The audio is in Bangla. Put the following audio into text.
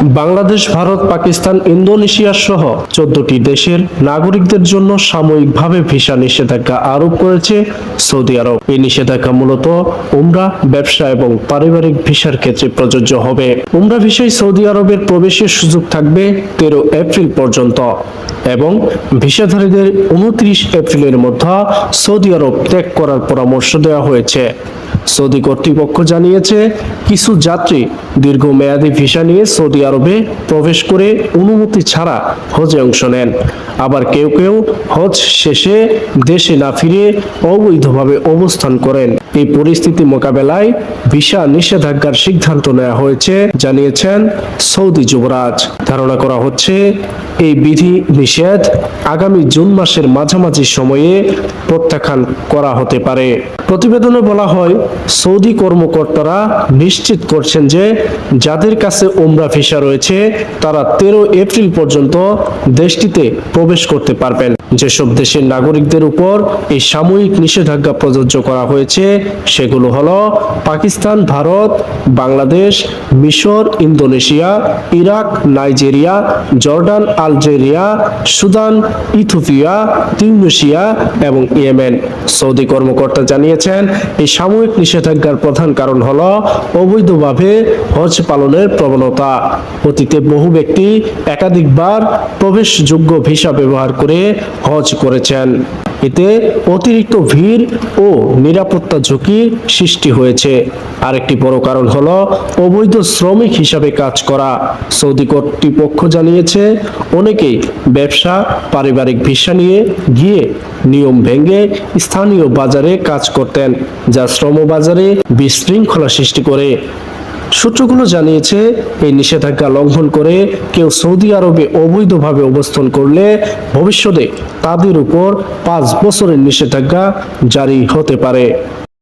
বাংলাদেশ, ভারত, পাকিস্তান, ইন্দোনেশিয়া সহ চোদ্দটি দেশের নাগরিকদের জন্য সাময়িকভাবে ভিসা নিষেধাজ্ঞা আরোপ করেছে সৌদি আরব। এই নিষেধাজ্ঞা মূলত উমরা, ব্যবসা এবং পারিবারিক ভিসার ক্ষেত্রে প্রযোজ্য হবে। উমরা ভিসায় সৌদি আরবের প্রবেশের সুযোগ থাকবে তেরো এপ্রিল পর্যন্ত এবং ভিসাধারীদের উনত্রিশ এপ্রিলের মধ্যে সৌদি আরব ত্যাগ করার পরামর্শ দেওয়া হয়েছে। সৌদি কর্তৃপক্ষ জানিয়েছে, কিছু যাত্রী দীর্ঘমেয়াদী ভিসা নিয়ে সৌদি আরবে প্রবেশ করে অনুমতি ছাড়া হজে অংশ নেন। আবার কেউ কেউ হজ শেষে দেশে না ফিরে অবৈধভাবে অবস্থান করেন। এই পরিস্থিতি মোকাবেলায় ভিসা নিষেধাজ্ঞার সিদ্ধান্ত নেওয়া হয়েছে, জানিয়েছেন সৌদি যুবরাজ। ধারণা করা হচ্ছে, এই বিধি নিষেধ আগামী জুন মাসের মাঝামাঝি সময়ে প্রত্যাখ্যান করা হতে পারে। প্রতিবেদনে বলা হয়, সৌদি কর্মকর্তারা নিশ্চিত করছেন যে, যাদের কাছে ওমরা ভিসা রয়েছে, তারা তেরো এপ্রিল পর্যন্ত দেশটিতে প্রবেশ করতে পারবেন। যেসব দেশের নাগরিকদের উপর এই সাময়িক নিষেধাজ্ঞা প্রযোজ্য করা হয়েছে সেগুলো হলো পাকিস্তান, ভারত, বাংলাদেশ, মিশর, Indonesia, Iraq, Nigeria, Jordan, Algeria, Sudan, Ethiopia, Tunisia এবং ইয়েমেন। সৌদি কর্মকর্তা জানিয়েছেন, এই সাময়িক নিষেধাজ্ঞার প্রধান কারণ হলো অবৈধভাবে হজ পালনের প্রবণতা। অতীতে বহু ব্যক্তি একাধিকবার প্রবেশযোগ্য ভিসা ব্যবহার করে হজ করেছেন। এতে অতিরিক্ত ভিড় ও নিরাপত্তা ঝুঁকি সৃষ্টি হয়েছে। আরেকটি বড় কারণ হল অবৈধ শ্রমিক হিসাবে কাজ করা। সৌদি কর্তৃপক্ষ জানিয়েছে অনেকেই ব্যবসা, পারিবারিক ভিসা নিয়ে গিয়ে নিয়ম ভেঙে স্থানীয় বাজারে কাজ করতেন, যা শ্রম বাজারে বিশৃঙ্খলা সৃষ্টি করে। সূত্রগুলো জানিয়েছে, এই নিষেধাজ্ঞা লঙ্ঘন করে কেউ সৌদি আরবে অবৈধভাবে অবস্থান করলে ভবিষ্যতে তাদের উপর পাঁচ বছরের নিষেধাজ্ঞা জারি হতে পারে।